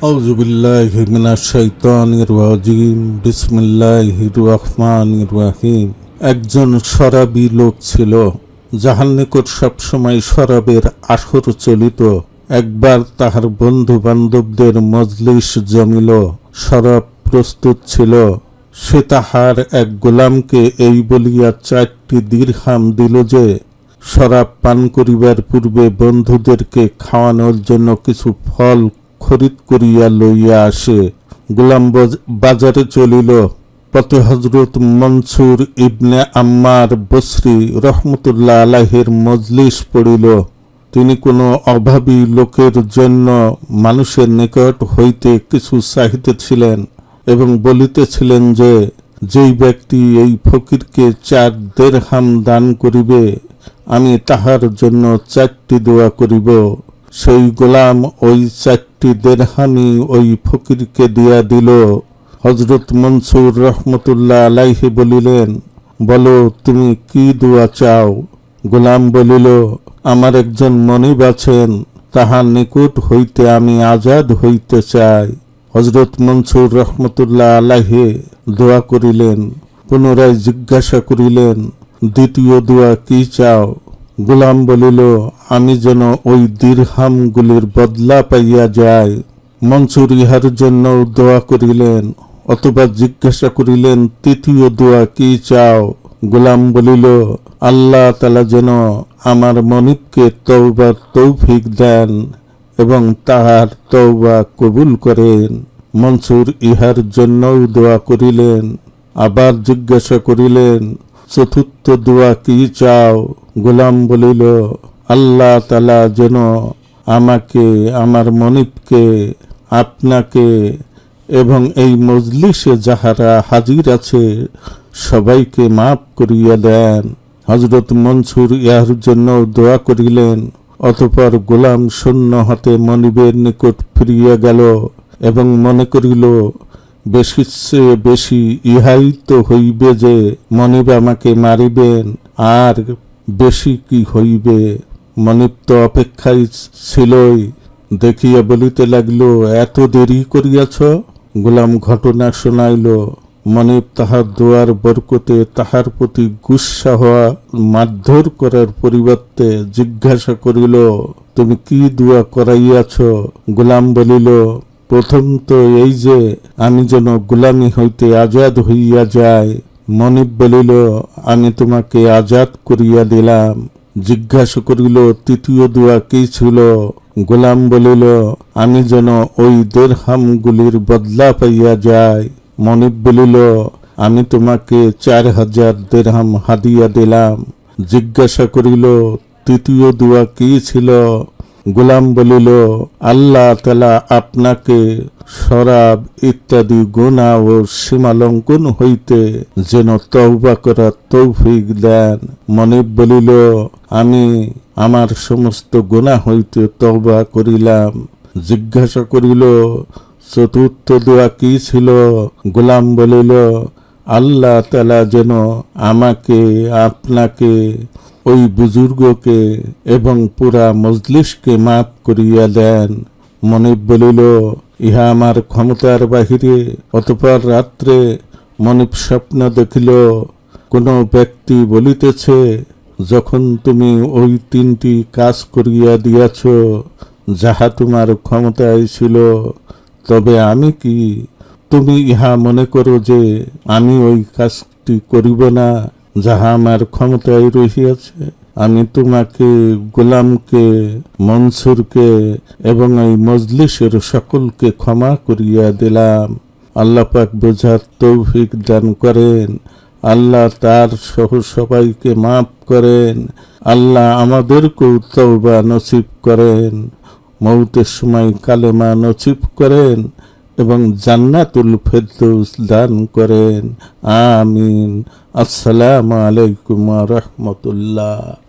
أعوذ بالله من الشيطان الرجيم بسم الله الرحمن الرحيم একজন শরাবী লোক ছিল যাহার নিকট সবসময় শরাবের আসর চলিত একবার তাহার বন্ধু বান্ধবদের মজলিস জমিল শরাব প্রস্তুত ছিল সে তাহার এক গোলামকে এই বলিয়া চারটি দীর্ঘাম দিল যে শরাব পান করিবার পূর্বে বন্ধুদেরকে খাওয়ানোর জন্য কিছু ফল খরিদ করিয়া লইয়া আসে। গোলাম বাজ- বাজারে চলিল। পথে হজরত মনসুর ইবনে আম্মার বসরি রহমতুল্লাহ আলাহের মজলিস পড়িল। তিনি কোনো অভাবী লোকের জন্য মানুষের নিকট হইতে কিছু চাহিতেছিলেন এবং বলিতেছিলেন যে, যেই ব্যক্তি এই ফকিরকে চার দেড়হাম দান করিবে, আমি তাহার জন্য চারটি দোয়া করিব। সেই গোলাম ওই চারটি দেড়হামি ওই ফকিরকে দিয়া দিল। হজরত মনসুর রহমতুল্লাহ আলাইহি বলিলেন, বলো, তুমি কি দোয়া চাও? গোলাম বলিল, আমার একজন মনিব আছেন, তাহার নিকট হইতে আমি আজাদ হইতে চাই। হজরত মনসুর রহমতুল্লাহ আলাহে দোয়া করিলেন, পুনরায় জিজ্ঞাসা করিলেন, দ্বিতীয় দোয়া কি চাও? গোলাম বলিল, আমি যেন ওই দীর্হামগুলির বদলা পাইয়া যাই। মনসুর ইহার জন্য দোয়া করিলেন, অথবা জিজ্ঞাসা করিলেন, তৃতীয় দোয়া কি চাও? গোলাম বলিল, আল্লাহ তালা যেন আমার মনিবকে তৌবার তৌফিক দেন এবং তাহার তৌবা কবুল করেন। মনসুর ইহার জন্যও দোয়া করিলেন, আবার জিজ্ঞাসা করিলেন চতুর্থ দোয়া কি চাও? গোলাম বলিল, আল্লাহ তালা যেন আমাকে, আমার মনিবকে, আপনাকে এবং এই মজলিসে যাহারা হাজির আছে, সবাইকে মাফ করিয়া দেন। হজরত মনসুর ইহার জন্য দোয়া করিলেন, অতপর গোলাম শূন্য হাতে মনিবের নিকট ফিরিয়া গেল এবং মনে করিল বেশি বেশি ইহাই তো হইবে যে মনিব আমাকে মারিবেন, আর বেশি কি হইবে? মনিব তো অপেক্ষায় ছিলই, দেখিয়া বলিতে লাগিল, এত দেরি করিয়াছ? গোলাম ঘটনা শোনাইল, মনিব তাহার দোয়ার বরকতে তাহার প্রতি গুসা হওয়া মারধর করার পরিবর্তে জিজ্ঞাসা করিল, তুমি কি দোয়া করাইয়াছ? গোলাম বলিল প্রথম তো এই যে আমি যেন গোলামি হইতে আজাদ হইয়া যাই, মনিব বলিল, আমি তোমাকে আজাদ করিয়া দিলাম। জিজ্ঞাসা করিল, তৃতীয় দোয়া কি ছিল? গোলাম বলিল, আমি যেন ওই দেড়হামগুলির বদলা পাইয়া যাই। মনিব বলিল, আমি তোমাকে চার হাজার দেড়হাম হাদিয়া দিলাম। জিজ্ঞাসা করিল, তৃতীয় দোয়া কি ছিল? গোলাম বলিল, আল্লাহ তালা আপনাকে শরাব ইত্যাদি গুণা ও সীমালঙ্ঘন হইতে যেন তৌবা করার তৌফিক দেন। মনিব বলিল, আমি আমার সমস্ত গুণা হইতে তৌবা করিলাম। জিজ্ঞাসা করিল, চতুর্থ দোয়া কি ছিল? গোলাম বলিল আল্লাহ তালা যেন আমাকে, আপনাকে, ওই বুজুর্গকে এবং পুরা মজলিসকে মাফ করিয়া দেন। মনিব বলিল, ইহা আমার ক্ষমতার বাহিরে। অতপর রাত্রে মনিব স্বপ্ন দেখিল, কোনো ব্যক্তি বলিতেছে, যখন তুমি ওই তিনটি কাজ করিয়া দিয়াছ, যাহা তোমার ক্ষমতায় ছিল, তবে আমি কি তুমি ইহা মনে করো যে আমি ওই কাজটি করিব না, যাহা আমার ক্ষমতায় রহিয়াছে। আমি তোমাকে গোলামকে, মনসুরকে এবং এই মজলিসের সকলকে ক্ষমা করিয়া দিলাম। আল্লাহ পাক বোঝার তৌফিক দান করেন। আল্লাহ তার সহ সবাইকে মাফ করেন। আল্লাহ আমাদেরকেও তৌবা নসিব করেন। মৌতের সময় কালেমা নসিব করেন। এবং জান্নাতুল ফেরদৌস দান করেন। আমিন। আসসালামু আলাইকুম রহমতুল্লাহ।